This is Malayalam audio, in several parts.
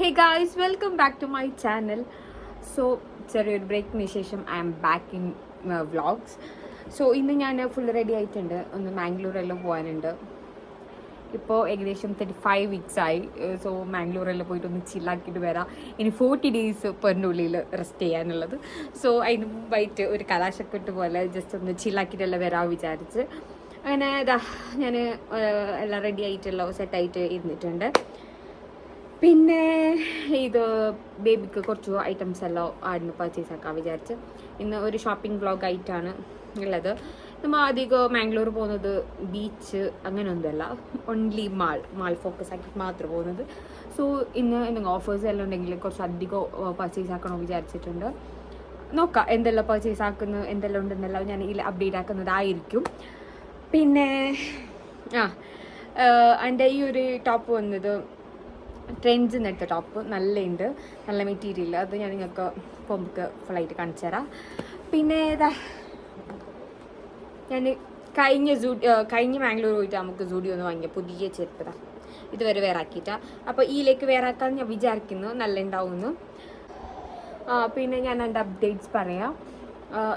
Hey guys welcome back to my channel so ചെറിയൊരു ബ്രേക്കിന് ശേഷം I'm back in vlogs so ഇന്ന് ഞാൻ ഫുൾ റെഡി ആയിട്ടുണ്ട്. ഒന്ന് മാംഗ്ലൂരെല്ലാം പോകാനുണ്ട് ഇപ്പോൾ ഏകദേശം തേർട്ടി ഫൈവ് വീക്സ് ആയി സോ മാംഗ്ലൂരെല്ലാം പോയിട്ട് ഒന്ന് ചില്ലാക്കിയിട്ട് വരാം. ഇനി ഫോർട്ടി ഡേയ്സ് പെറിന്റെ ഉള്ളിൽ റെസ്റ്റ് ചെയ്യാനുള്ളത്. സോ അതിന് മുമ്പായിട്ട് ഒരു കലാശക്കെട്ട് പോലെ ജസ്റ്റ് ഒന്ന് ചില്ലാക്കിയിട്ടെല്ലാം വരാൻ വിചാരിച്ച്. അങ്ങനെ ഇതാ ഞാൻ എല്ലാം റെഡി ആയിട്ടുള്ള സെറ്റായിട്ട് ഇരുന്നിട്ടുണ്ട്. പിന്നെ ഇത് ബേബിക്ക് കുറച്ച് ഐറ്റംസ് എല്ലാം ആടിന് പർച്ചേസ് ആക്കാൻ വിചാരിച്ച്. ഇന്ന് ഒരു ഷോപ്പിംഗ് വ്ളോഗ് ആയിട്ടാണ് ഉള്ളത്. നമ്മൾ അധികം മാംഗ്ലൂർ പോകുന്നത് ബീച്ച് അങ്ങനെയൊന്നുമല്ല. ഓൺലി മാൾ മാൾ ഫോക്കസ് ആക്കി മാത്രം പോകുന്നത്. സോ ഇന്ന് എന്തെങ്കിലും ഓഫേഴ്സ് എല്ലാം ഉണ്ടെങ്കിൽ കുറച്ച് അധികം പർച്ചേസ് ആക്കണമെന്ന് വിചാരിച്ചിട്ടുണ്ട്. നോക്കാം എന്തെല്ലാം പർച്ചേസ് ആക്കുന്നു എന്തെല്ലാം ഉണ്ടെന്നെല്ലാം ഞാൻ ഇതിൽ അപ്ഡേറ്റ് ആക്കുന്നതായിരിക്കും. പിന്നെ ആ എന്റെ ഈ ഒരു ടോപ്പ് വന്നത് ട്രെൻഡ്സ് എടുത്ത ടോപ്പ് നല്ല ഉണ്ട് നല്ല മെറ്റീരിയൽ അത് ഞാൻ നിങ്ങൾക്ക് പോകുമ്പോൾ ഫുള്ളായിട്ട് കാണിച്ചു തരാം. പിന്നെ ഏതാ? ഞാൻ കഴിഞ്ഞ സൂ കഴിഞ്ഞ മാംഗ്ലൂർ പോയിട്ട് നമുക്ക് സൂഡിയോ ഒന്ന് വാങ്ങിയ പുതിയ ചെരുപ്പതാ ഇതുവരെ വേറെ അപ്പോൾ ഈയിലേക്ക് വേറെ ആക്കാൻ ഞാൻ വിചാരിക്കുന്നു. നല്ല ഉണ്ടാവുമെന്ന് പിന്നെ ഞാൻ എന്റെ അപ്ഡേറ്റ്സ് പറയാം.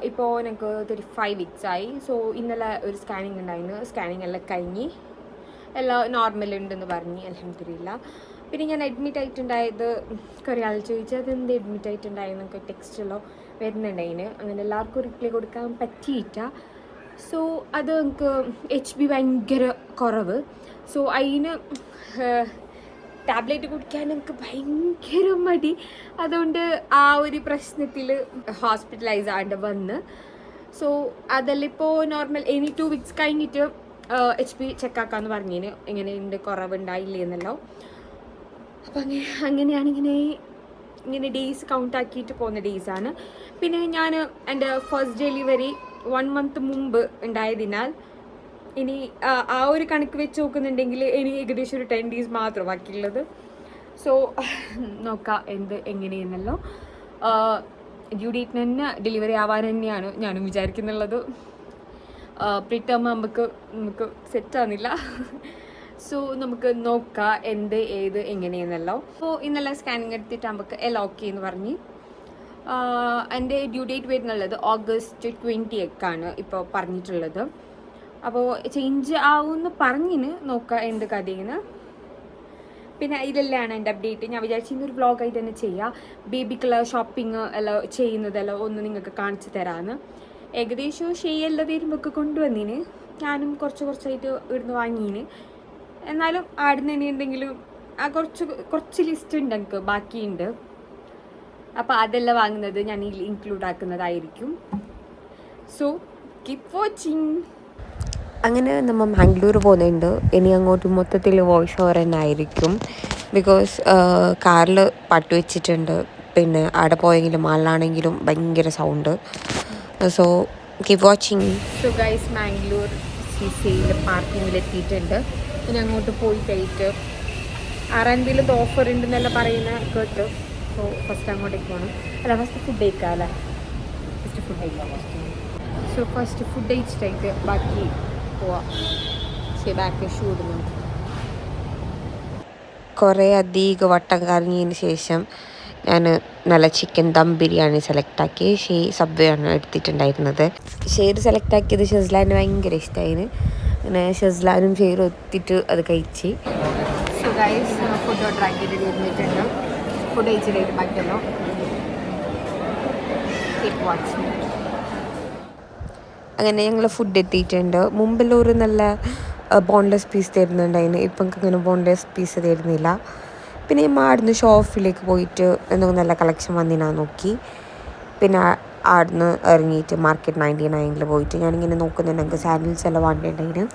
ഇപ്പോൾ ഞങ്ങൾക്ക് തേർട്ടി ഫൈവ് വീക്സ് ആയി. സോ ഇന്നലെ ഒരു സ്കാനിങ് ഉണ്ടായിരുന്നു. സ്കാനിങ് എല്ലാം കഴിഞ്ഞ്. എല്ലാം നോർമൽ ഉണ്ടെന്ന് പറഞ്ഞ്. അലഹമില്ല പിന്നെ ഞാൻ അഡ്മിറ്റ് ആയിട്ടുണ്ടായത് കുറേ ആൾ ചോദിച്ചു അത് എന്ത് അഡ്മിറ്റ് ആയിട്ടുണ്ടായെന്നൊക്കെ വരുന്നുണ്ട് അതിന്. അങ്ങനെ എല്ലാവർക്കും റിപ്ലൈ കൊടുക്കാൻ പറ്റിയിട്ട. സോ അത് എനിക്ക് എച്ച് ബി ഭയങ്കര കുറവ്. സോ അതിന് ടാബ്ലറ്റ് കുടിക്കാൻ എനിക്ക് ഭയങ്കര മടി. അതുകൊണ്ട് ആ ഒരു പ്രശ്നത്തിൽ ഹോസ്പിറ്റലൈസ് ആണ്ട് വന്ന്. സോ അതെല്ലാം ഇപ്പോൾ നോർമൽ എനി ടു വീക്സ് കഴിഞ്ഞിട്ട് എച്ച് പി ചെക്കാക്കാന്ന് പറഞ്ഞതിന് എങ്ങനെയുണ്ട് കുറവുണ്ടായില്ലേ എന്നല്ലോ അപ്പം അങ്ങനെ അങ്ങനെയാണ് ഇങ്ങനെ ഇങ്ങനെ ഡേയ്സ് കൗണ്ട് ആക്കിയിട്ട് പോകുന്ന ഡേയ്സാണ് പിന്നെ ഞാൻ എന്റെ ഫസ്റ്റ് ഡെലിവറി വൺ മന്ത് മുമ്പ് ഉണ്ടായതിനാൽ ഇനി ആ, ഒരു കണക്ക് വെച്ച് നോക്കുന്നുണ്ടെങ്കിൽ ഇനി ഏകദേശം ഒരു ടെൻ ഡേയ്സ് മാത്രം ബാക്കിയുള്ളത്. സോ നോക്കാം എന്ത് എങ്ങനെയെന്നല്ലോ. ഡ്യൂ ഡേറ്റിന് തന്നെ ഡെലിവറി ആവാൻ തന്നെയാണ് ഞാനും വിചാരിക്കുന്നുള്ളത്. പ്രീട്ടം നമുക്ക് നമുക്ക് സെറ്റാകുന്നില്ല സോ നമുക്ക് നോക്കാം എന്ത് ഏത് എങ്ങനെയെന്നല്ലോ. അപ്പോൾ ഇന്നലെ സ്കാനിങ് എടുത്തിട്ട് നമുക്ക് എൽ ഓക്കെ എന്ന് പറഞ്ഞ്. എന്റെ ഡ്യൂ ഡേറ്റ് വരുന്നുള്ളത് ഓഗസ്റ്റ് ട്വന്റി എക്കാണ് ഇപ്പോൾ പറഞ്ഞിട്ടുള്ളത്. അപ്പോൾ ചേഞ്ച് ആവുമെന്ന് പറഞ്ഞിന് നോക്കാം എന്ത് കഥയെന്ന് പിന്നെ ഇതെല്ലാം എന്റെ അപ്ഡേറ്റ് ഞാൻ വിചാരിച്ചു ഇന്നൊരു വ്ളോഗായിട്ട് തന്നെ ചെയ്യാം. ബേബിക്കുള്ള ഷോപ്പിംഗ് എല്ലാം ചെയ്യുന്നതെല്ലാം ഒന്ന് നിങ്ങൾക്ക് കാണിച്ചു തരാമെന്ന് ഏകദേശം ഷെയ്യെല്ലാം വരുമ്പോൾ കൊണ്ടുവന്നിന്. ഞാനും കുറച്ച് കുറച്ചായിട്ട് ഇവിടുന്ന് വാങ്ങീന്. എന്നാലും ആടുന്ന ഇനി എന്തെങ്കിലും ആ കുറച്ച് കുറച്ച് ലിസ്റ്റ് ഉണ്ട് എനിക്ക് ബാക്കിയുണ്ട്. അപ്പോൾ അതെല്ലാം വാങ്ങുന്നത് ഞാൻ ഇൻക്ലൂഡ് ആക്കുന്നതായിരിക്കും. സോ കീപ് വാച്ചിങ് അങ്ങനെ നമ്മൾ മാംഗ്ലൂർ പോകുന്നുണ്ട്. ഇനി അങ്ങോട്ട് മൊത്തത്തിൽ വോയിസ് ഓവർ തന്നെ ആയിരിക്കും. ബിക്കോസ് കാറിൽ പാട്ട് വെച്ചിട്ടുണ്ട്. പിന്നെ അവിടെ പോയെങ്കിലും മാളിലാണെങ്കിലും ഭയങ്കര sound so keep watching so guys Mangalore C സിയിൽ പാർക്കിങ്ങിൽ എത്തിയിട്ടുണ്ട്. ഇനി അങ്ങോട്ട് പോയി കഴിട്ട് ആറാം ഓഫർ ഉണ്ടെന്നെല്ലാം പറയുന്ന കേട്ടു. സോ ഫസ്റ്റ് അങ്ങോട്ടേക്ക് പോകണം അല്ല ഫസ്റ്റ് ഫുഡ് കഴിക്കാം അല്ലേ? ഫസ്റ്റ് ഫുഡ് കഴിക്കാം. സോ ഫസ്റ്റ് ഫുഡ് കഴിച്ചിട്ടായിട്ട് ബാക്കി പോവാം. ശരി ബാക്ക് ഷൂ ഇടുന്നുണ്ട് കുറേ അധികം വട്ടം കറങ്ങിയതിന് ശേഷം ഞാൻ നല്ല ചിക്കൻ ദം ബിരിയാണി സെലക്ട് ആക്കി. ഷേ സബ്വേ ആണ് എടുത്തിട്ടുണ്ടായിരുന്നത്. ഷെയർ സെലക്ട് ആക്കിയത് ഷെസ്ലാൻ ഭയങ്കര ഇഷ്ടമായിരുന്നു അങ്ങനെ ഷെസ്ലാനും ഷെയർ ഒത്തിട്ട് അത് കഴിച്ച്. ഫുഡ് ഓർഡർ ആക്കിയിട്ട് ഇരുന്നിട്ടുണ്ട് ഫുഡ് കഴിച്ചിട്ട് ബാക്കിയല്ലോ കീപ് വാച്ചിങ് അങ്ങനെ ഞങ്ങൾ ഫുഡ് എത്തിയിട്ടുണ്ട്. മുമ്പെല്ലാം ഒരു നല്ല ബോൺലെസ് പീസ് തരുന്നുണ്ടായിരുന്നു ഇപ്പം അങ്ങനെ ബോൺലെസ് പീസ് തരുന്നില്ല. പിന്നെ ഞാൻ ആടുന്ന് ഷോപ്പിലേക്ക് പോയിട്ട് എന്തെങ്കിലും നല്ല കളക്ഷൻ വന്നിനാ നോക്കി. പിന്നെ ആടുന്ന് ഇറങ്ങിയിട്ട് മാർക്കറ്റ് നയന്റി നയനിൽ പോയിട്ട് ഞാനിങ്ങനെ നോക്കുന്നുണ്ട്. എനിക്ക് സാൻഡിൽസ് എല്ലാം വേണ്ടിയിട്ടുണ്ടായിരുന്നു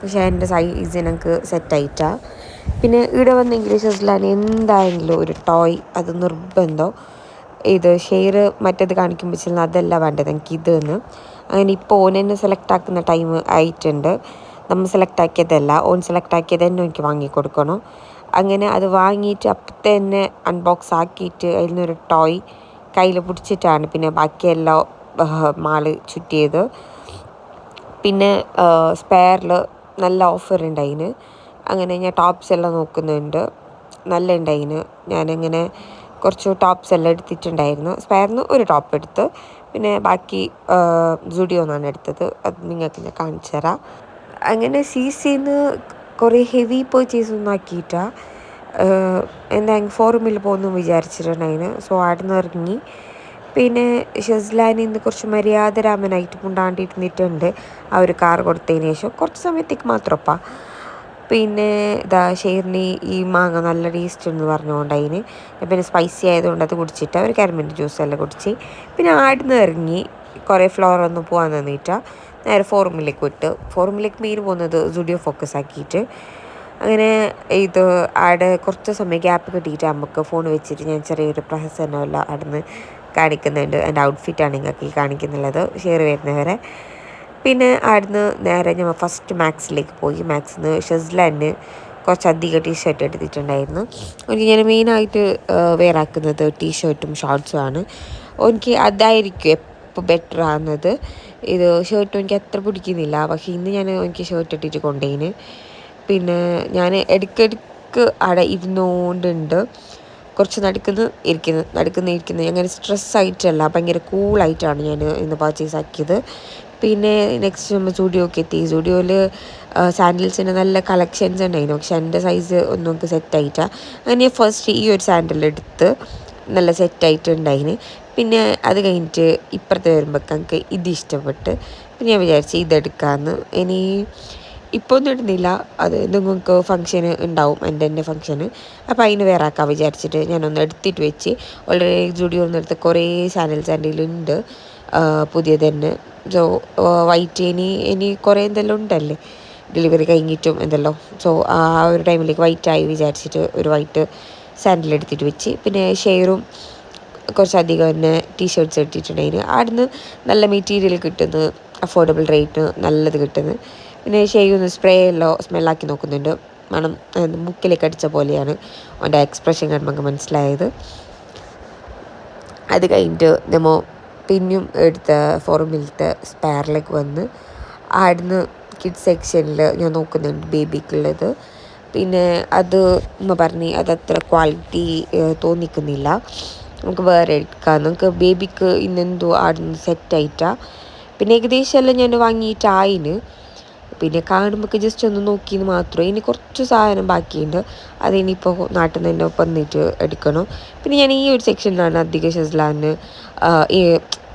പക്ഷേ എന്റെ സൈസ് എനിക്ക് സെറ്റായിട്ടാ പിന്നെ ഇവിടെ വന്നെങ്കിൽ ഷെസ്ലാൻ എന്തായെങ്കിലും ഒരു ടോയ് അത് നിർബന്ധം. ഇത് ഷെയർ മറ്റേത് കാണിക്കുമ്പോൾ ചെല്ലുന്ന അതല്ല വേണ്ടത് എനിക്ക് ഇത് എന്ന് അങ്ങനെ ഇപ്പോൾ ഓൻ എന്നെ സെലക്ട് ആക്കുന്ന ടൈം ആയിട്ടുണ്ട്. നമ്മൾ സെലക്ട് ആക്കിയതല്ല. ഓൺ സെലക്ട് ആക്കിയത് തന്നെ എനിക്ക് വാങ്ങിക്കൊടുക്കണം അങ്ങനെ അത് വാങ്ങിയിട്ട് അപ്പം തന്നെ അൺബോക്സ് ആക്കിയിട്ട് അതിൽ നിന്നൊരു ടോയ് കയ്യിൽ പിടിച്ചിട്ടാണ്. പിന്നെ ബാക്കിയെല്ലാം മാൾ ചുറ്റിയത്. പിന്നെ സ്പെയറിൽ നല്ല ഓഫർ ഉണ്ടായിന് അങ്ങനെ ഞാൻ ടോപ്സ് എല്ലാം നോക്കുന്നുണ്ട്. നല്ല ഉണ്ടായിന് ഞാനിങ്ങനെ കുറച്ച് ടോപ്സ് എല്ലാം എടുത്തിട്ടുണ്ടായിരുന്നു. സ്പെയറിന് ഒരു ടോപ്പ് എടുത്ത്. പിന്നെ ബാക്കി സുഡിയോ എന്നാണ് എടുത്തത്. അത് നിങ്ങൾക്ക് ഞാൻ കാണിച്ചു തരാം അങ്ങനെ സി സിന്ന് കുറേ ഹെവി പർച്ചേസ് ഒന്നും ആക്കിയിട്ടാ. എന്താ ഫോറൂമിൽ പോകുന്നു വിചാരിച്ചിട്ടുണ്ടായിന് സോ അവിടെ നിന്ന് ഇറങ്ങി. പിന്നെ ഷെസ്ലാനിൽ നിന്ന് കുറച്ച് മര്യാദരാമനായിട്ട് മുണ്ടാണ്ടിരുന്നിട്ടുണ്ട് ആ ഒരു കാർ കൊടുത്തതിന് ശേഷം കുറച്ച് സമയത്തേക്ക് മാത്രപ്പാ പിന്നെ ഇതാ ഷെയറിന് ഈ മാങ്ങ നല്ല ടേസ്റ്റ് എന്ന് പറഞ്ഞുകൊണ്ട് അതിന്. പിന്നെ സ്പൈസി ആയതുകൊണ്ട് അത് കുടിച്ചിട്ട് കരമിന്റെ ജ്യൂസ് എല്ലാം കുടിച്ച്. പിന്നെ ആടുന്ന് ഇറങ്ങി കുറേ ഫ്ലോർ ഒന്ന് പോകാൻ തന്നിട്ടാ നേരെ ഫോറൂമിലേക്ക് വിട്ട്. ഫോറൂമിലേക്ക് മെയിൻ പോകുന്നത് സുഡിയോ ഫോക്കസ് ആക്കിയിട്ട്. അങ്ങനെ ഇത് ആടെ കുറച്ച് സമയം ഗ്യാപ്പ് കിട്ടിയിട്ട് നമുക്ക് ഫോൺ വെച്ചിട്ട് ഞാൻ ചെറിയൊരു പ്രഹസനമല്ല അവിടുന്ന് കാണിക്കുന്നുണ്ട്. എന്റെ ഔട്ട്ഫിറ്റാണ് നിങ്ങൾക്ക് ഈ കാണിക്കുന്നുള്ളത്. ഷെയർ വരുന്നവരെ പിന്നെ അവിടുന്ന് നേരെ ഞങ്ങൾ ഫസ്റ്റ് മാക്സിലേക്ക് പോയി. മാക്സിൽ നിന്ന് ഷെസ്ലാന് കുറച്ചധികം ടീ ഷർട്ട് എടുത്തിട്ടുണ്ടായിരുന്നു എനിക്ക് ഞാൻ മെയിനായിട്ട് വെയർ ആക്കുന്നത് ടീ ഷർട്ടും ഷോർട്സും ആണ്. എനിക്ക് അതായിരിക്കും എപ്പോൾ ബെറ്റർ ആകുന്നത് ഇത് ഷർട്ടും എനിക്ക് അത്ര പിടിക്കുന്നില്ല. പക്ഷേ ഇന്ന് ഞാൻ എനിക്ക് ഷർട്ട് ഇട്ടിട്ട് കൊണ്ടുപോയിന്. പിന്നെ ഞാൻ ഇടയ്ക്കിടയ്ക്ക് അവിടെ ഇരുന്നുകൊണ്ടുണ്ട് കുറച്ച് നടക്കുന്ന ഇരിക്കുന്നത് നടക്കുന്ന ഇരിക്കുന്നത് അങ്ങനെ സ്ട്രെസ് ആയിട്ടല്ല ഭയങ്കര കൂളായിട്ടാണ് ഞാൻ ഇന്ന് പർച്ചേസ് ആക്കിയത്. പിന്നെ നെക്സ്റ്റ് നമ്മൾ സ്റ്റുഡിയോക്ക് എത്തി. സ്റ്റുഡിയോയിൽ സാൻഡിൽസിന്റെ നല്ല കളക്ഷൻസ് ഉണ്ടായിരുന്നു. പക്ഷെ എന്റെ സൈസ് ഒന്നും നമുക്ക് സെറ്റ് ആയിട്ടാ. അങ്ങനെ ഫസ്റ്റ് ഈ ഒരു സാൻഡിൽ എടുത്ത് നല്ല സെറ്റായിട്ടുണ്ടായിന് പിന്നെ അത് കഴിഞ്ഞിട്ട് ഇപ്പുറത്ത് വരുമ്പോൾ എനിക്ക് ഇത് ഇഷ്ടപ്പെട്ട്. പിന്നെ ഞാൻ വിചാരിച്ചു ഇതെടുക്കാമെന്ന് ഇനി ഇപ്പോൾ ഒന്നും ഇടുന്നില്ല. അത് നിങ്ങൾക്ക് ഫംഗ്ഷന് ഉണ്ടാവും എന്റെ എന്റെ ഫംഗ്ഷന് അപ്പോൾ അതിന് വേറെ ആക്കാൻ വിചാരിച്ചിട്ട് ഞാനൊന്ന് എടുത്തിട്ട് വെച്ച്. ഓൾറെഡി സ്റ്റുഡിയോ എടുത്ത് കുറേ ചാനൽസ് എന്റെ ഉണ്ട്. പുതിയത് തന്നെ. സോ വൈറ്റ് ഇനി ഇനി കുറേ എന്തെല്ലാം ഉണ്ടല്ലേ? ഡെലിവറി കഴിഞ്ഞിട്ടും എന്തെല്ലോ. സോ ആ ഒരു ടൈമിലേക്ക് വൈറ്റ് ആയി വിചാരിച്ചിട്ട് ഒരു വൈറ്റ് സാൻഡിൽ എടുത്തിട്ട് വെച്ച്. പിന്നെ ഷെയറും കുറച്ചധികം തന്നെ ടീഷർട്ട്സ് എടുത്തിട്ടുണ്ടായിരുന്നു അവിടുന്ന് നല്ല മെറ്റീരിയൽ കിട്ടുന്നു അഫോർഡബിൾ റേറ്റ് നല്ലത് കിട്ടുന്നു. പിന്നെ ഷെയ്യുന്ന സ്പ്രേ എല്ലോ സ്മെല്ലാക്കി നോക്കുന്നുണ്ട്. മണം മുക്കിലേക്ക് അടിച്ച പോലെയാണ് അവന്റെ എക്സ്പ്രഷൻ നമുക്ക് മനസ്സിലായത്. അത് കഴിഞ്ഞിട്ട് നമ്മൾ പിന്നെയും എടുത്ത ഫോറമിലത്തെ സ്പെയറിലേക്ക് വന്ന് അവിടുന്ന് കിഡ് സെക്ഷനിൽ ഞാൻ നോക്കുന്നുണ്ട് ബേബിക്കുള്ളത് പിന്നെ അത് എന്ന് പറഞ്ഞ് അതത്ര ക്വാളിറ്റി തോന്നിക്കുന്നില്ല. നമുക്ക് വേറെ എടുക്കാം. നമുക്ക് ബേബിക്ക് ഇന്നെന്തോ ആടുന്ന് സെറ്റായിട്ടാണ് പിന്നെ ഏകദേശം എല്ലാം ഞാൻ വാങ്ങിയിട്ടായിന്. പിന്നെ കാണുമ്പോൾ ജസ്റ്റ് ഒന്ന് നോക്കിയെന്ന് മാത്രമേ ഇനി കുറച്ച് സാധനം ബാക്കിയുണ്ട്. അതിനിപ്പോൾ നാട്ടിൽ നിന്ന് തന്നെ വന്നിട്ട് എടുക്കണം. പിന്നെ ഞാൻ ഈ ഒരു സെക്ഷനിലാണ് അധികം ഷെസ്ലാന്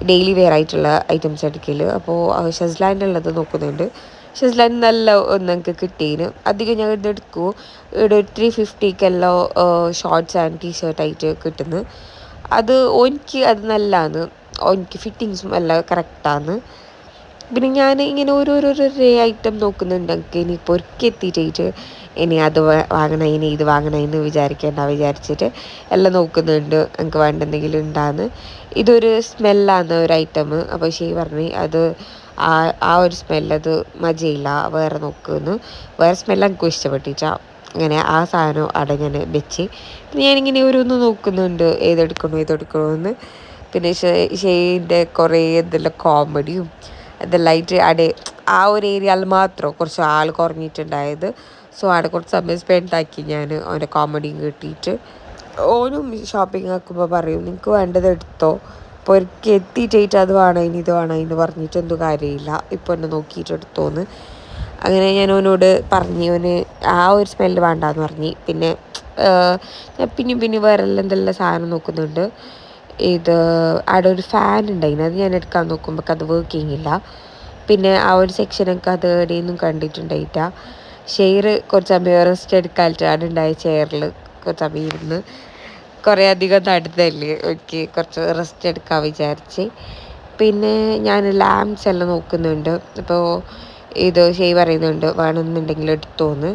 ഡെയിലി വെയർ ആയിട്ടുള്ള ഐറ്റംസ് എടുക്കൽ അപ്പോൾ ഷെസ്ലാന്റെ ഉള്ളത് നോക്കുന്നുണ്ട്. ഷെസ്ലാൻ നല്ല ഒന്നെങ്കിൽ കിട്ടിയിന് അധികം ഞാൻ ഇത് എടുക്കൂ. ഇവിടെ ത്രീ ഫിഫ്റ്റിക്കെല്ലാം ഷോർട്സ് ആൻഡ് ടീ ഷർട്ടായിട്ട് കിട്ടുന്നു. അത് എനിക്ക് അത് നല്ലതാണ് എനിക്ക് ഫിറ്റിങ്സും എല്ലാം കറക്റ്റാണ് പിന്നെ ഞാൻ ഇങ്ങനെ ഓരോരോരോ ഐറ്റം നോക്കുന്നുണ്ട്. എനിക്ക് ഇനി പൊറുക്കി എത്തിയിട്ട് ഇനി അത് വാങ്ങണം ഇനി ഇത് വാങ്ങണം എന്ന് വിചാരിക്കേണ്ട വിചാരിച്ചിട്ട് എല്ലാം നോക്കുന്നുണ്ട്. എനിക്ക് വേണ്ട എന്തെങ്കിലും ഉണ്ടാന്ന്. ഇതൊരു സ്മെല്ലാണ് ഒരു ഐറ്റം അപ്പോൾ ശരി പറഞ്ഞു അത് ആ ആ ഒരു സ്മെല്ലത് മജയില്ല വേറെ നോക്കുന്നു. വേറെ സ്മെല്ല് എനിക്കും ഇഷ്ടപ്പെട്ടിട്ടാ. അങ്ങനെ ആ സാധനം അവിടെ ഞാൻ വെച്ച്. പിന്നെ ഞാനിങ്ങനെ ഓരോന്ന് നോക്കുന്നുണ്ട്. ഏതെടുക്കണോ ഏതെടുക്കണോ എന്ന്. പിന്നെ ഷെയ്ന്റെ കുറേ എന്തെല്ലാം കോമഡിയും ഇതെല്ലാമായിട്ട് അവിടെ ആ ഒരു ഏരിയയിൽ മാത്രം കുറച്ച് ആൾ കുറഞ്ഞിട്ടുണ്ടായത്. സോ അവിടെ കുറച്ച് സമയം സ്പെൻഡ് ആക്കി ഞാൻ അവന്റെ കോമഡിയും കിട്ടിയിട്ട്. ഓനും ഷോപ്പിംഗ് ആക്കുമ്പോൾ പറയും നിങ്ങൾക്ക് വേണ്ടത് എടുത്തോ? ഇപ്പോൾ ഒരിക്കൽ എത്തിയിട്ടായിട്ട് അത് വേണം? ഇനി ഇത് വേണം? എന്ന് പറഞ്ഞിട്ട് എന്തു കാര്യമില്ല. ഇപ്പോൾ എന്നെ നോക്കിയിട്ട് എടുത്തോന്ന്. അങ്ങനെ ഞാൻ അവനോട് പറഞ്ഞു അവന് ആ ഒരു സ്മെല്ല് വേണ്ടാന്ന് പറഞ്ഞു. പിന്നെ ഞാൻ പിന്നെയും പിന്നെ വേറെ എന്തെല്ലാം സാധനം നോക്കുന്നുണ്ട്. ഇത് അവിടെ ഒരു ഫാൻ ഉണ്ടായിരുന്നു. അത് ഞാൻ എടുക്കാൻ നോക്കുമ്പോൾ അത് വർക്കിംഗ് ഇല്ല. പിന്നെ ആ ഒരു സെക്ഷനൊക്കെ അത് എവിടെയൊന്നും കണ്ടിട്ടുണ്ടായിട്ട. ഷെയർ കുറച്ച് സമയം റെസ്റ്റ് എടുക്കാനായിട്ട് അവിടെ ഉണ്ടായ ചെയറിൽ കുറച്ച് സമയം ഇരുന്ന് കുറേ അധികം നടന്നല്ലേ. എനിക്ക് കുറച്ച് റെസ്റ്റ് എടുക്കാൻ വിചാരിച്ച്. പിന്നെ ഞാൻ ലാംസ് എല്ലാം നോക്കുന്നുണ്ട്. അപ്പോൾ ഇത് ഷെയ് പറയുന്നുണ്ട് വേണമെന്നുണ്ടെങ്കിൽ എടുത്തോന്ന്.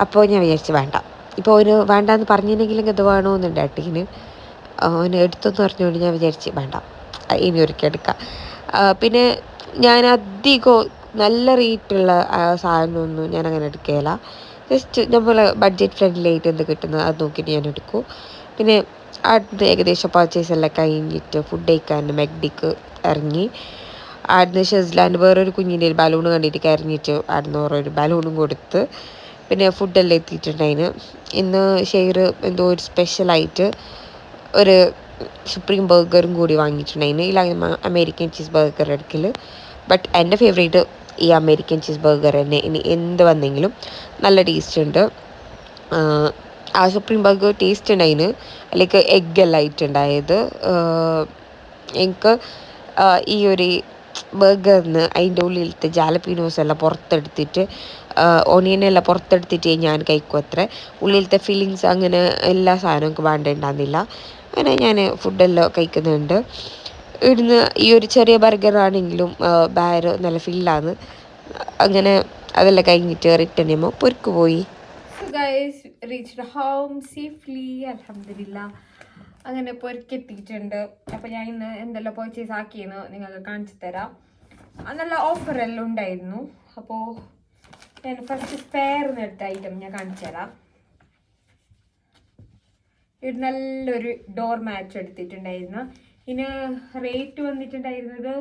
അപ്പോൾ ഞാൻ വിചാരിച്ചു വേണ്ട. ഇപ്പോൾ ഒരു വേണ്ടാന്ന് പറഞ്ഞിരുന്നെങ്കിലും ഇത് വേണമെന്നുണ്ട് ഏട്ടീന് അവന് എടുത്തെന്ന് പറഞ്ഞുകൊണ്ട് ഞാൻ വിചാരിച്ച് വേണ്ട ഇനി ഒരിക്കൽ എടുക്കാം. പിന്നെ ഞാൻ അധികം നല്ല റേറ്റുള്ള സാധനമൊന്നും ഞാൻ അങ്ങനെ എടുക്കുകയില്ല ജസ്റ്റ് നമ്മൾ ബഡ്ജറ്റ് ഫ്രണ്ട്ലി ആയിട്ട് എന്ത് കിട്ടുന്നത് അത് നോക്കിയിട്ട് ഞാൻ എടുക്കും. പിന്നെ അടുത്ത് ഏകദേശം പർച്ചേസ് എല്ലാം കഴിഞ്ഞിട്ട് ഫുഡ് കഴിക്കാൻ മെഗ്ഡിക്ക് ഇറങ്ങി. അവിടുന്ന് ഷെസ്ലാൻഡ് വേറൊരു കുഞ്ഞിന്റെ ഒരു ബലൂൺ കണ്ടിട്ട് കരഞ്ഞിട്ട് അവിടുന്ന് വേറൊരു ബലൂണും കൊടുത്ത് പിന്നെ ഫുഡെല്ലാം എത്തിയിട്ടുണ്ടായിന്. ഇന്ന് ഷെയർ എന്തോ ഒരു സ്പെഷ്യലായിട്ട് ഒരു സുപ്രീം ബർഗറും കൂടി വാങ്ങിയിട്ടുണ്ടായിരുന്നു ഇല്ല അമേരിക്കൻ ചീസ് ബർഗർ എടുക്കൽ ബട്ട് എന്റെ ഫേവറേറ്റ് ഈ അമേരിക്കൻ ചീസ് ബർഗർ തന്നെ. ഇനി എന്ത് വന്നെങ്കിലും നല്ല ടേസ്റ്റ് ഉണ്ട്. ആ സുപ്രീം ബർഗർ ടേസ്റ്റ് ഉണ്ടായിന്. ലൈക്ക് എഗ് ഇട്ടുണ്ടായത് എനിക്ക് ഈ ഒരു ബർഗറിന് അതിന്റെ ഉള്ളിലത്തെ ജാലപ്പീനോസ് എല്ലാം പുറത്തെടുത്തിട്ട് ഓണിയനെല്ലാം പുറത്തെടുത്തിട്ട് ഞാൻ കഴിക്കും അത്ര ഉള്ളിലത്തെ ഫീലിങ്സ് അങ്ങനെ എല്ലാ സാധനവും വേണ്ടിണ്ടാകുന്നില്ല അങ്ങനെ ഞാൻ ഫുഡെല്ലാം കഴിക്കുന്നുണ്ട്. ഇവിടുന്ന് ഈ ഒരു ചെറിയ ബർഗറാണെങ്കിലും ബാർ നല്ല ഫില്ലാണ് അങ്ങനെ അതെല്ലാം കഴിഞ്ഞിട്ട് റിട്ടേൺ ചെയ്യുമ്പോൾ പൊരുക്ക് പോയി. ഗൈസ് റീച്ച്ഡ് ഹോം സേഫ്ലി അങ്ങനെ പൊരുക്കെത്തിയിട്ടുണ്ട്. അപ്പോൾ ഞാൻ ഇന്ന് എന്തെല്ലാം പർച്ചേസ് ആക്കിയെന്ന് നിങ്ങൾക്ക് കാണിച്ചു തരാം. നല്ല ഓഫർ ഉണ്ടായിരുന്നു. അപ്പോൾ ഞാൻ ഫസ്റ്റ് സ്പെയർ എടുത്ത ഐറ്റം ഞാൻ കാണിച്ചു തരാം. ഇത് നല്ലൊരു ഡോർ മാച്ച് എടുത്തിട്ടുണ്ടായിരുന്നു. ഇതിന് റേറ്റ് വന്നിട്ടുണ്ടായിരുന്നത്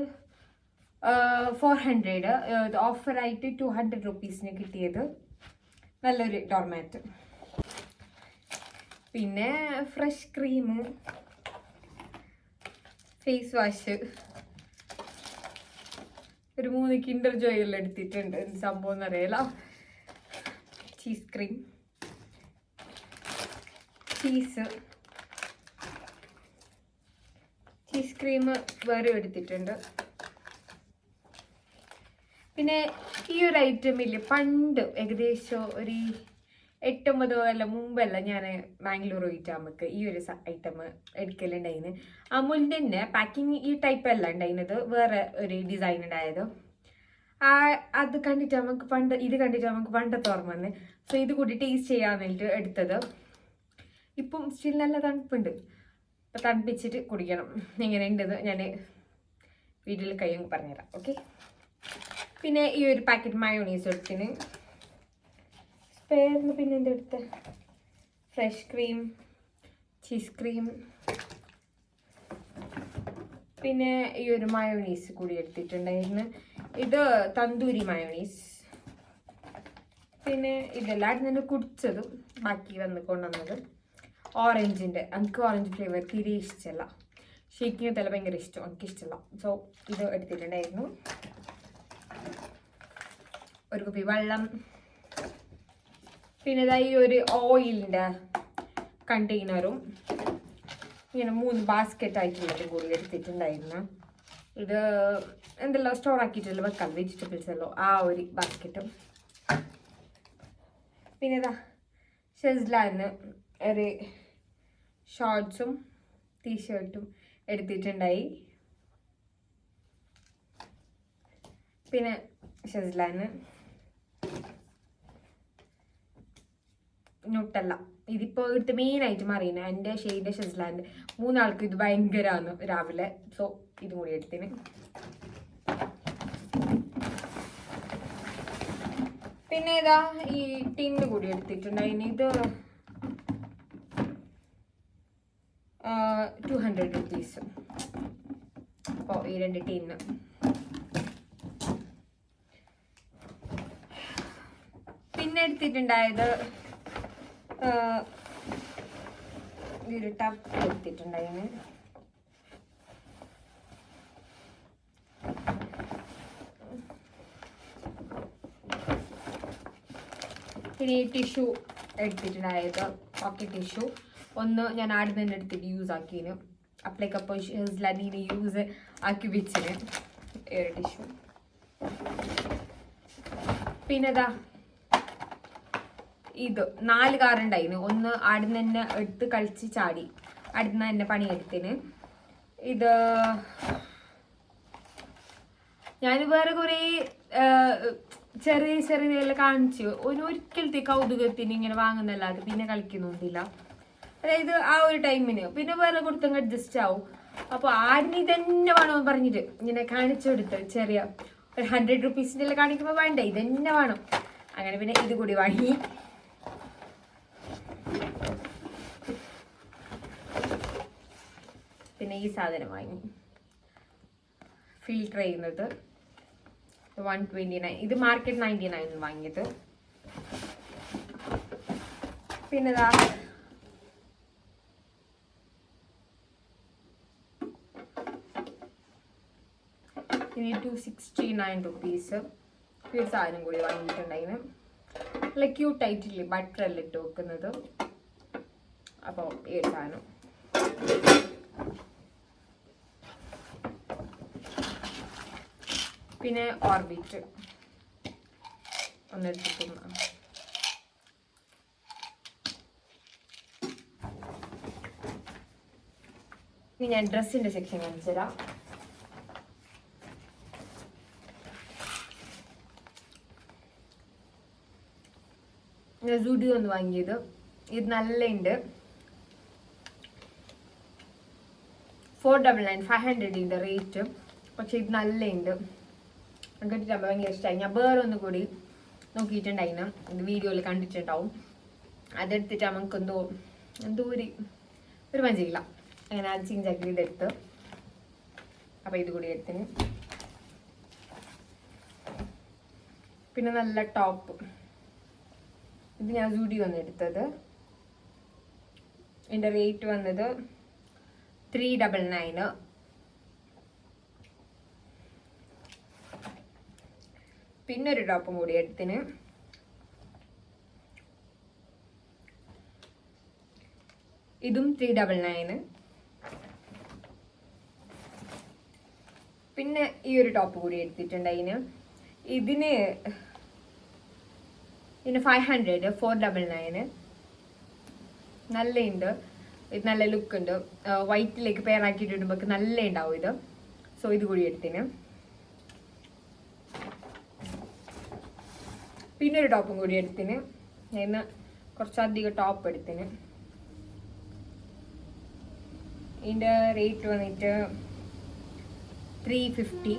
ഫോർ ഹൺഡ്രഡ് ഓഫറായിട്ട് ടു ഹൺഡ്രഡ് റുപ്പീസിന് കിട്ടിയത്. നല്ലൊരു ഡോർ മാറ്റ് പിന്നെ ഫ്രഷ് ക്രീം ഫേസ് വാഷ് ഒരു മൂന്ന് കിൻഡർ ജോയിൽ എടുത്തിട്ടുണ്ട്. സംഭവം എന്നറിയാലോ cheese cream cheese cheese cream വേറെ എടുത്തിട്ടുണ്ട്. പിന്നെ ഈ ഒരു ഐറ്റമിൽ പണ്ട് ഏകദേശം ഒരു എട്ടൊമ്പത് കൊല്ലം മുമ്പല്ല ഞാൻ ബാംഗ്ലൂർ പോയിട്ട് നമുക്ക് ഈ ഒരു ഐറ്റം എടുക്കലുണ്ടായിന് അമുലിന്റെ തന്നെ പാക്കിങ് ഈ ടൈപ്പ് അല്ല ഉണ്ടായിരുന്നത് വേറെ ഒരു ഡിസൈൻ ഉണ്ടായത് ആ അത് കണ്ടിട്ട് നമുക്ക് പണ്ട് ഇത് കണ്ടിട്ട് നമുക്ക് പണ്ടത്തെ ഓർമ്മ വന്ന്. സോ ഇത് കൂടി ടേസ്റ്റ് ചെയ്യാൻ വേണ്ടിയിട്ട് എടുത്തത്. ഇപ്പം സ്റ്റിൽ നല്ല തണുപ്പുണ്ട്. അപ്പം തണുപ്പിച്ചിട്ട് കുടിക്കണം. എങ്ങനെയുണ്ടെന്ന് ഞാൻ വീട്ടിൽ കയ്യും പറഞ്ഞുതരാം. ഓക്കെ പിന്നെ ഈ ഒരു പാക്കറ്റ് മയോണീസ് എടുത്തിന്. സ്പെയറിന് പിന്നെ എന്റെ അടുത്ത് ഫ്രഷ് ക്രീം ചീസ് ക്രീം പിന്നെ ഈ ഒരു മയോണീസ് കൂടി എടുത്തിട്ടുണ്ടായിരുന്നു. ഇത് തന്തൂരി മയോണീസ് പിന്നെ ഇതെല്ലാം തന്നെ കുടിച്ചതും ബാക്കി വന്ന് കൊണ്ടുവന്നത്. ഓറഞ്ചിന്റെ എനിക്ക് ഓറഞ്ച് ഫ്ലേവർ തീരെ ഇഷ്ടമല്ല ഷേക്കിങ് തല ഭയങ്കര ഇഷ്ടം എനിക്ക് ഇഷ്ടമല്ല സോ ഇത് എടുത്തിട്ടുണ്ടായിരുന്നു. ഒരു കുപ്പി വെള്ളം. പിന്നെ ഇതാ ഈ ഒരു ഓയിലിന്റെ കണ്ടെയ്നറും. ഇങ്ങനെ മൂന്ന് ബാസ്ക്കറ്റ് ആയിട്ടുള്ളത് കൂടി എടുത്തിട്ടുണ്ടായിരുന്നു. ഇത് എന്തെല്ലാം സ്റ്റോർ ആക്കിയിട്ടുള്ള വെക്കാം വെജിറ്റബിൾസ് എല്ലോ ആ ഒരു ബാസ്ക്കറ്റും പിന്നെ ഇതാ ഷെസ്ലാന്ന് ഒരു ഷോർട്സും ടീഷർട്ടും എടുത്തിട്ടുണ്ടായി. പിന്നെ ഷെസ്ലാന് ന്യൂട്ടല്ല ഇതിപ്പോൾ ഇവിടുത്തെ മെയിൻ ആയിട്ട് മാറിയാണ് എന്റെ ഷെയ്ഡ് ഷെസ്ലാന്റെ മൂന്നാൾക്ക് ഇത് ഭയങ്കരമാണ് രാവിലെ. സോ ഇതും കൂടി എടുത്തിന്. പിന്നെ ഇതാ ഈ ടിന്ന് കൂടി എടുത്തിട്ടുണ്ടായിന് ഇത് ടു ഹൺഡ്രഡ് അപ്പോൾ ഈ രണ്ട് ടിന്ന് പിന്നെ എടുത്തിട്ടുണ്ടായത് ഈ ഒരു ടപ്പ് എടുത്തിട്ടുണ്ടായിന്. പിന്നെ ഈ ടിഷ്യൂ എടുത്തിട്ടുണ്ടായത് പോക്കറ്റ് ടിഷ്യൂ. ഒന്ന് ഞാൻ ആടുന്നതിന്റെ എടുത്തിട്ട് യൂസ് ആക്കിന് അപ്പോഴേക്കപ്പോൾ ഹെസ്ലാനീനെ യൂസ് ആക്കി വെച്ചിന്. ഒരു ടിഷ്യൂ പിന്നെ ഇതാ നാല് കാറുണ്ടായിന് ഒന്ന് ആടുന്ന് തന്നെ എടുത്ത് കളിച്ച് ചാടി. അടുന്ന് തന്നെ പണിയെടുത്തിന്. ഇത് ഞാൻ വേറെ കുറേ ചെറിയ ചെറിയ കാണിച്ചു. ഒരു ഒരിക്കലത്തെ കൗതുകത്തിന് ഇങ്ങനെ വാങ്ങുന്നല്ലാതെ പിന്നെ കളിക്കുന്നൊന്നുമില്ല. അതായത് ആ ഒരു ടൈമിന്. പിന്നെ വേറെ കൊടുത്തങ്ങ് അഡ്ജസ്റ്റ് ആവും. അപ്പോൾ ആടിന് തന്നെ വേണം പറഞ്ഞിട്ട് ഇങ്ങനെ കാണിച്ചു കൊടുത്ത് ചെറിയ ഒരു ഹൺഡ്രഡ് റുപ്പീസിന്റെ എല്ലാം കാണിക്കുമ്പോൾ വേണ്ട ഇതന്നെ വേണം. അങ്ങനെ പിന്നെ ഇത് കൂടി വാങ്ങി. പിന്നെ ഈ സാധനം വാങ്ങി. ഫിൽട്ടർ ചെയ്യുന്നത് വൺ ട്വന്റി നയൻ ഇത് മാർക്കറ്റ് നയന്റി നയൻ വാങ്ങിയത്. പിന്നെ ഇനി ടു സിക്സ്റ്റി നയൻ റുപ്പീസ് ഒരു സാധനം കൂടി വാങ്ങിയിട്ടുണ്ടായിരുന്നു നല്ല ബട്ടർ അല്ല ഇട്ട് വെക്കുന്നത്. അപ്പോൾ ഈ സാധനം. പിന്നെ ഓർബിറ്റ് ഒന്നെടുത്തിട്ടുന്ന ഇനി ഞാൻ ഡ്രസ്സിന്റെ സെക്ഷൻ കാണിച്ചു തരാം ഞാൻ സുഡിയോ ഒന്ന് വാങ്ങിയത്. ഇത് നല്ല ഉണ്ട് ഫോർ ഡബിൾ നയൻ ഫൈവ് ഹൺഡ്രഡിന്റെ റേറ്റ് പക്ഷെ ഇത് നല്ല ഉണ്ട് കണ്ടിട്ട് ഭയങ്കര ഇഷ്ടമായി ഞാൻ വേറെ ഒന്ന് കൂടി നോക്കിയിട്ടുണ്ടായിരുന്നു. ഇത് വീഡിയോയിൽ കണ്ടിട്ടുണ്ടാവും. അതെടുത്തിട്ട് നമുക്ക് എന്തോ എന്തോ ഒരു ഒരു മഞ്ചില്ല അങ്ങനെ അത് ചിഞ്ചാക്കി ഇതെടുത്ത്. അപ്പം ഇത് കൂടി എടുത്തിന്. പിന്നെ നല്ല ടോപ്പ് ഇത് ഞാൻ ജൂഡി വന്ന് എടുത്തത് റേറ്റ് വന്നത് ത്രീ ഡബിൾ നയന് പിന്നെ ഒരു ടോപ്പും കൂടി എടുത്തിന്. ഇതും ത്രീ ഡബിൾ നയന് പിന്നെ ഈ ഒരു ടോപ്പ് കൂടി എടുത്തിട്ടുണ്ട് അതിന്. ഇതിന് ഇതിന് five hundred four double nine നല്ല ഉണ്ട് ഇത് നല്ല ലുക്ക് ഉണ്ട് വൈറ്റിലേക്ക് പേറാക്കിയിട്ട് ഇടുമ്പോൾ നല്ല ഉണ്ടാവും ഇത്. സോ ഇത് കൂടി എടുത്തിന്. പിന്നെ ഒരു ടോപ്പും കൂടി എടുത്തിന്. ഞാൻ കുറച്ചധികം ടോപ്പ് എടുത്തിന്. ഇതിന്റെ റേറ്റ് വന്നിട്ട് ത്രീ ഫിഫ്റ്റി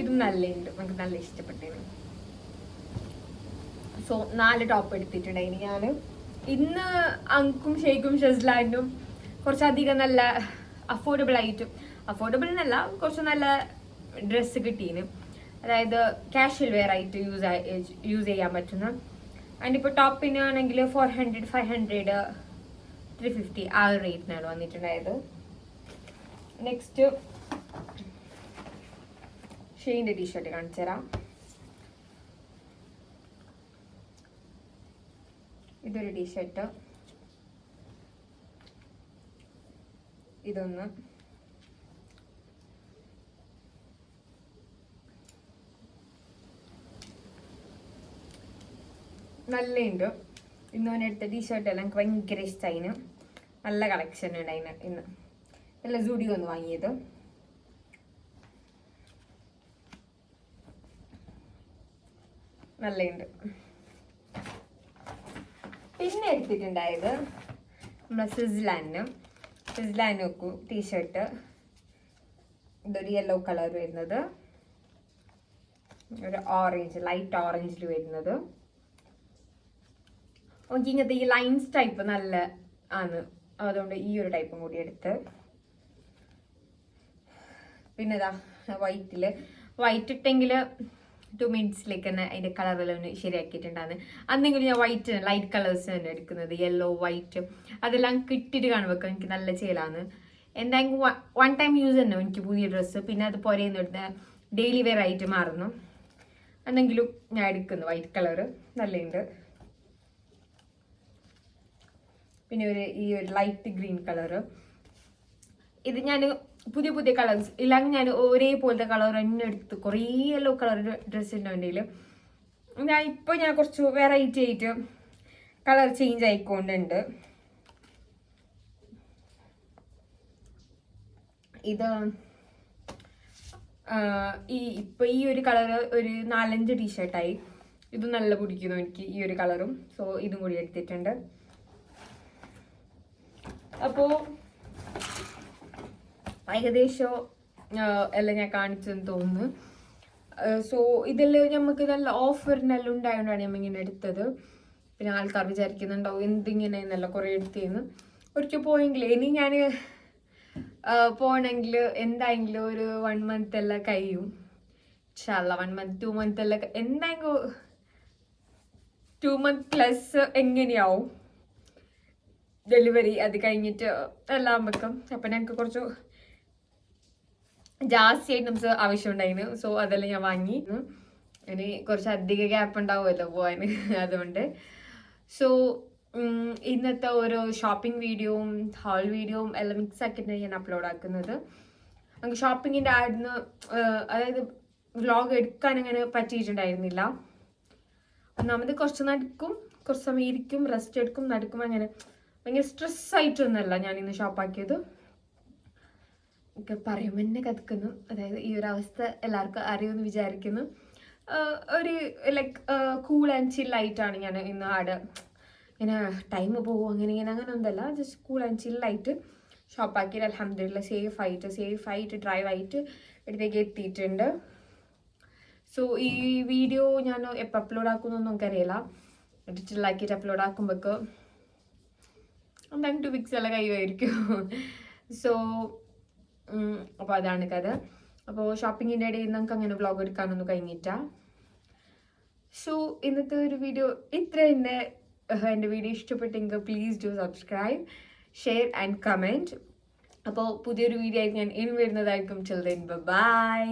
ഇതും നല്ലുണ്ട് നമുക്ക് നല്ല ഇഷ്ടപ്പെട്ടതിന് സോ നാല് ടോപ്പ് എടുത്തിട്ടുണ്ടായിരുന്നു ഞാൻ ഇന്ന് അങ്കും ഷെയ്ഖും ഷെസ്ലാൻഡും കുറച്ചധികം നല്ല അഫോർഡബിൾ ആയിട്ടും അഫോർഡബിൾ എന്നല്ല കുറച്ച് നല്ല ഡ്രസ്സ് കിട്ടീന്. അതായത് കാഷ്വൽ വെയർ ആയിട്ട് യൂസ് യൂസ് ചെയ്യാൻ പറ്റുന്ന. അതിന്റെ ഇപ്പോൾ ടോപ്പിന് ആണെങ്കിൽ four hundred five hundred three fifty ആ ഒരു റേറ്റിനാണ് വന്നിട്ടുണ്ടായത്. നെക്സ്റ്റ് ഷെയിന്റെ ടീഷർട്ട് കാണിച്ചു തരാം ഇതൊരു ടീഷർട്ട്. ഇതൊന്ന്. നല്ലുണ്ട് ഇന്ന് ടീഷർട്ട് എല്ലാം എനിക്ക് ഭയങ്കര ഇഷ്ടമായിന് നല്ല കളക്ഷൻ ഉണ്ട് അതിന് ഇന്ന്. നല്ല ജൂഡി ഒന്ന് വാങ്ങിയത്. നല്ലുണ്ട് പിന്നെ എടുത്തിട്ടുണ്ടായത് നമ്മളെ സ്വിസ്ലാൻഡിനും സ്വിസ്ലാൻഡ് നോക്കൂ ടീഷർട്ട് ഇതൊരു യെല്ലോ കളർ വരുന്നത്. ഒരു ഓറഞ്ച് ലൈറ്റ് ഓറഞ്ചിൽ വരുന്നത്. എനിക്ക് ഇങ്ങനത്തെ ഈ ലൈൻസ് ടൈപ്പ് നല്ല ആണ്. അതുകൊണ്ട് ഈ ഒരു ടൈപ്പും കൂടി എടുത്ത്. പിന്നെ ഇതാ വൈറ്റിൽ വൈറ്റ് ഇട്ടെങ്കിൽ ടു മിനിറ്റ്സിലേക്ക് തന്നെ അതിന്റെ കളറെല്ലാം ഒന്ന് ശരിയാക്കിയിട്ടുണ്ടായിരുന്നു അന്നെങ്കിലും ഞാൻ വൈറ്റ് ലൈറ്റ് കളേഴ്സ് തന്നെ എടുക്കുന്നത്. യെല്ലോ വൈറ്റ് അതെല്ലാം കിട്ടിയിട്ട് കാണുമ്പോൾ എനിക്ക് നല്ല ചേലാണ് എന്തായാലും വൺ ടൈം യൂസ് തന്നെ എനിക്ക് പുതിയ ഡ്രസ്സ് പിന്നെ അത് പുരയുന്ന ഡെയിലി വെയർ ആയിട്ട് മാറുന്നു. എന്നെങ്കിലും ഞാൻ എടുക്കുന്നു വൈറ്റ് കളറ് നല്ലുണ്ട് പിന്നെ ഒരു ഈ ഒരു ലൈറ്റ് ഗ്രീൻ കളറ് ഇത് ഞാൻ പുതിയ പുതിയ കളേഴ്സ് ഇല്ലെങ്കിൽ ഞാൻ ഒരേപോലത്തെ കളർ തന്നെ എടുത്ത് കുറേ യെല്ലോ കളർ ഡ്രസ്സ് ഉണ്ട് എന്റെ കയ്യിൽ. ഞാൻ ഇപ്പോൾ ഞാൻ കുറച്ച് വെറൈറ്റി ആയിട്ട് കളർ ചേഞ്ച് ആയിക്കൊണ്ടുണ്ട്. ഇത് ഈ ഇപ്പം ഈ ഒരു കളർ ഒരു നാലഞ്ച് ടീഷർട്ടായി ഇത് നല്ല പിടിക്കുന്നു എനിക്ക് ഈ ഒരു കളറും സോ ഇതും കൂടി എടുത്തിട്ടുണ്ട്. അപ്പോ ഏകദേശം എല്ലാം ഞാൻ കാണിച്ചെന്ന് തോന്നുന്നു. സോ ഇതെല്ലാം നമുക്ക് നല്ല ഓഫറിനെല്ലാം ഉണ്ടായതുകൊണ്ടാണ് നമ്മൾ ഇങ്ങനെ എടുത്തത്. പിന്നെ ആൾക്കാർ വിചാരിക്കുന്നുണ്ടാവും എന്തിങ്ങനെ എന്നല്ല കുറേ എടുത്തിരുന്നു ഒരിക്കൽ പോയെങ്കിൽ ഇനി ഞാൻ പോകണമെങ്കിൽ എന്തായെങ്കിലും ഒരു വൺ മന്ത് എല്ലാം കഴിയും. ചല്ല വൺ മന്ത് ടു മന്ത് എല്ലാം എന്തായെങ്കിലും ടു മന്ത് പ്ലസ് എങ്ങനെയാവും? ഡെലിവറി അത് കഴിഞ്ഞിട്ട് എല്ലാം വെക്കും അപ്പം ഞങ്ങൾക്ക് കുറച്ച് ജാസ്തി ആവശ്യം ഉണ്ടായിരുന്നു സോ അതെല്ലാം ഞാൻ വാങ്ങി. ഇനി കുറച്ച് അധിക ഗ്യാപ്പ് ഉണ്ടാവുമല്ലോ പോവാൻ. അതുകൊണ്ട്. സോ ഇന്നത്തെ ഓരോ ഷോപ്പിംഗ് വീഡിയോയും ഹാൾ വീഡിയോയും എല്ലാം മിക്സ് ആക്കിയിട്ടാണ് ഞാൻ അപ്ലോഡ് ആക്കുന്നത്. നമുക്ക് ഷോപ്പിങ്ങിന്റെ ആടുന്ന് അതായത് വ്ലോഗ് എടുക്കാൻ അങ്ങനെ പറ്റിയിട്ടുണ്ടായിരുന്നില്ല. ഒന്നാമത് കുറച്ച് നടക്കും കുറച്ച് സമയം ഇരിക്കും റെസ്റ്റ് എടുക്കും നടക്കും അങ്ങനെ. ഭയങ്കര സ്ട്രെസ് ആയിട്ടൊന്നുമല്ല ഞാൻ ഇന്ന് ഷോപ്പാക്കിയത് ഒക്കെ പറയുമ്പോൾ തന്നെ കത്തിക്കുന്നു. അതായത് ഈ ഒരു അവസ്ഥ എല്ലാവർക്കും അറിയുമെന്ന് വിചാരിക്കുന്നു. ഒരു ലൈക്ക് കൂൾ ആൻഡ് ചില്ലായിട്ടാണ് ഞാൻ ഇന്ന് ആടെ ഇങ്ങനെ ടൈം പോകും അങ്ങനെ ഇങ്ങനെ അങ്ങനെ ഒന്നല്ല ജസ്റ്റ് കൂൾ ആൻഡ് ചില്ലായിട്ട് ഷോപ്പാക്കി അലഹമില്ല സേഫ് ആയിട്ട് സേഫ് ആയിട്ട് ഡ്രൈവ് ആയിട്ട് ഇടത്തേക്ക് എത്തിയിട്ടുണ്ട്. സോ ഈ വീഡിയോ ഞാൻ എപ്പോൾ അപ്ലോഡ് ആക്കുന്നൊന്നും അറിയില്ല ആക്കിയിട്ട് അപ്ലോഡ് ആക്കുമ്പോഴേക്ക് എന്തായാലും ടു വീക്സ് എല്ലാം കഴിയുമായിരിക്കും സോ അപ്പോൾ അതാണ് കഥ. അപ്പോൾ ഷോപ്പിങ്ങിന്റെ ഇടയിൽ നമുക്ക് അങ്ങനെ വ്ളോഗ് എടുക്കാനൊന്നും കഴിഞ്ഞിട്ട സോ ഇന്നത്തെ ഒരു വീഡിയോ ഇത്ര തന്നെ എന്റെ വീഡിയോ ഇഷ്ടപ്പെട്ടെങ്കിൽ please do subscribe share and comment അപ്പോൾ പുതിയൊരു വീഡിയോ ആയിട്ട് ഞാൻ ഇനി വരുന്നതായിരിക്കും. Children by